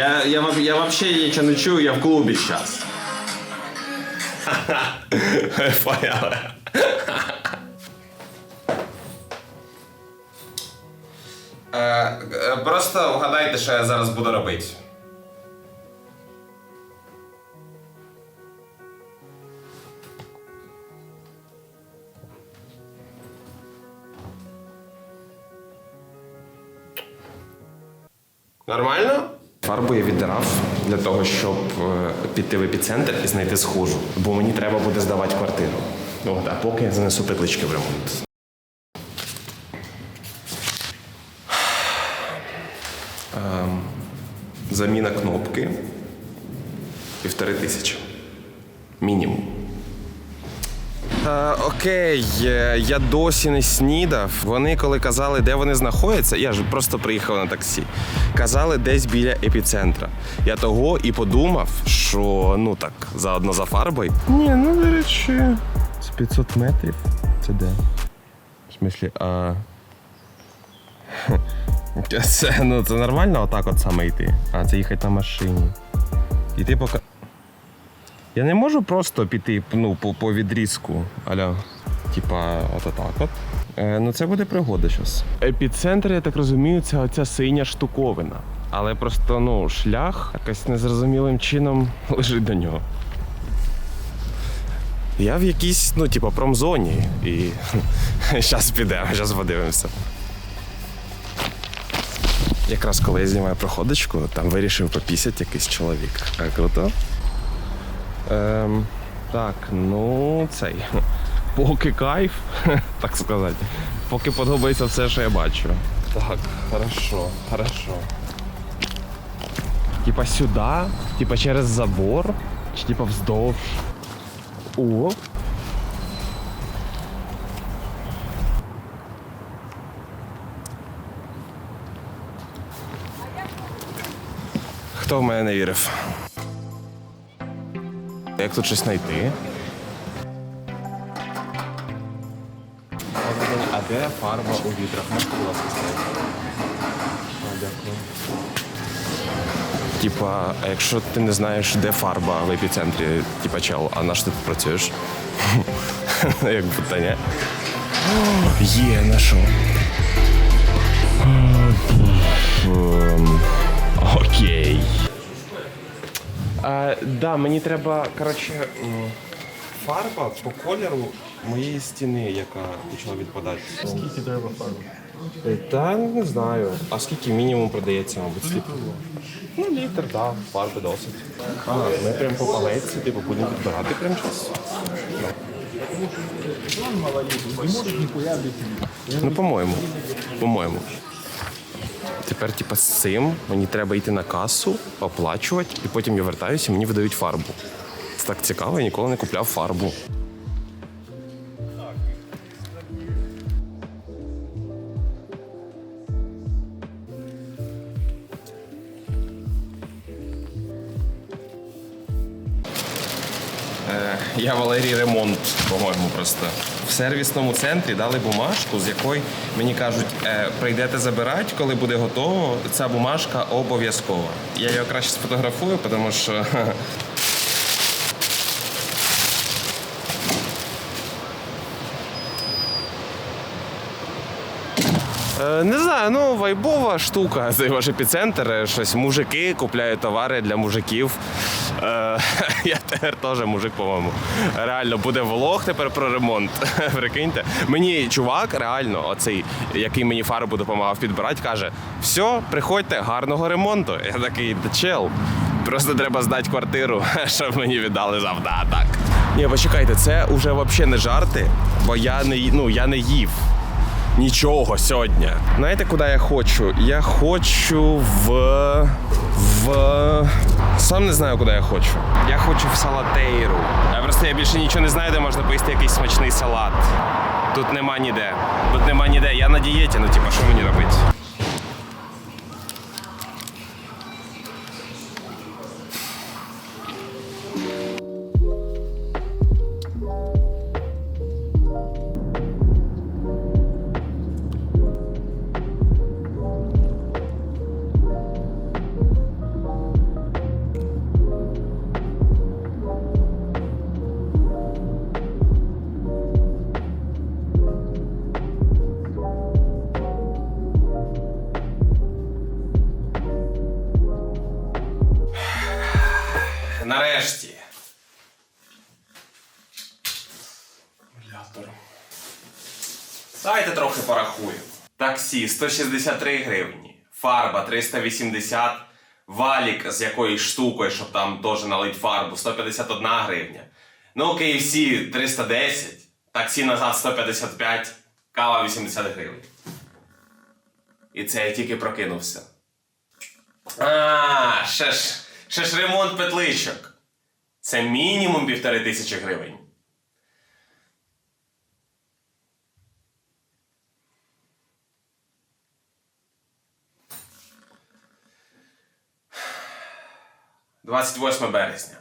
Я, я, я вообще ничего не чую, я в клубе сейчас. Понял. Е, просто вгадайте, що я зараз буду робити. Нормально? Фарбу я віддирав для того, щоб е, піти в епіцентр і знайти схожу. Бо мені треба буде здавати квартиру. От, а поки я занесу петлички в ремонт. Ем, заміна кнопки. Півтори тисячі. Мінімум. Е, окей, е, я досі не снідав. Вони, коли казали, де вони знаходяться, я ж просто приїхав на таксі. Казали десь біля епіцентра. Я того і подумав, що ну так, заодно за фарбою. Ні, ну до речі, з 500 метрів. Це де? В смислі, а. Це, ну, це нормально отак от саме йти. А, це їхати на машині. І ти поки. Я не можу просто піти ну, по, по відрізку. Аля, типа, от так от. Е, ну це буде пригода зараз. Епіцентр, я так розумію, це оця синя штуковина. Але просто ну, шлях якось незрозумілим чином лежить до нього. Я в якійсь, ну, типа, промзоні. І зараз підемо, зараз подивимося. Якраз коли я знімаю проходочку, там вирішив попісять якийсь чоловік. А, круто. Ем, так, ну цей. Поки кайф, так сказати. Поки подобається все, що я бачу. Так, хорошо, хорошо. Типа сюди, типа через забор, чи типа вздовж. О. Хто в мене не вірив? Як тут щось знайти? А де фарба у вітрах? Можете, будь ласка, сказати? Дякую. Типа, а якщо ти не знаєш, де фарба в епіцентрі, типа чел, а на що ти тут працюєш? Як. О, Є, знайшов. А, да, мені треба, коротше, м, фарба по кольору моєї стіни, яка почала відпадати. Скільки треба фарби? Та не знаю. А скільки мінімум продається, мабуть, літр? Ну, літр, так, да, фарби досить. А, ми прям по палеці, типу, будемо відбирати прямо час. Ну, по-моєму. По-моєму. Тепер, типа, з цим мені треба йти на касу, оплачувати, і потім я вертаюся і мені видають фарбу. Це так цікаво, я ніколи не купляв фарбу. Я Валерій Ремонт, по-моєму, просто. В сервісному центрі дали бумажку, з якої мені кажуть, е, прийдете забирати, коли буде готово. Ця бумажка обов'язкова. Я його краще сфотографую, тому що. Не знаю, ну вайбова штука. Цей ваш епіцентр. е, Щось мужики купляють товари для мужиків. Е, я тепер теж мужик, по-моєму. Реально буде влог тепер про ремонт. Прикиньте. Мені чувак, реально, оцей, який мені фарбу допомагав підбирати, каже: все, приходьте, гарного ремонту. Я такий, «Та чел. Просто треба здати квартиру, щоб мені віддали завдаток. Ні, почекайте, це вже взагалі не жарти, бо я не, ну, я не їв нічого сьогодні. Знаєте, куди я хочу? Я хочу в. в. Сам не знаю, куди я хочу. Я хочу в салатейру. Я просто я більше нічого не знаю, де можна поїсти якийсь смачний салат. Тут нема ніде. Тут нема ніде. Я на дієті, ну типа, що мені робити? Нарешті. Акумулятор. Дайте трохи порахую. Таксі 163 гривні, фарба 380, валік з якоюсь штукою, щоб там теж налить фарбу, 151 гривня. Ну, KFC 310, таксі назад 155, кава 80 гривень. І це я тільки прокинувся. А, ще ж, ще ж ремонт петличок. Це мінімум півтори тисячі гривень. Двадцять восьме березня.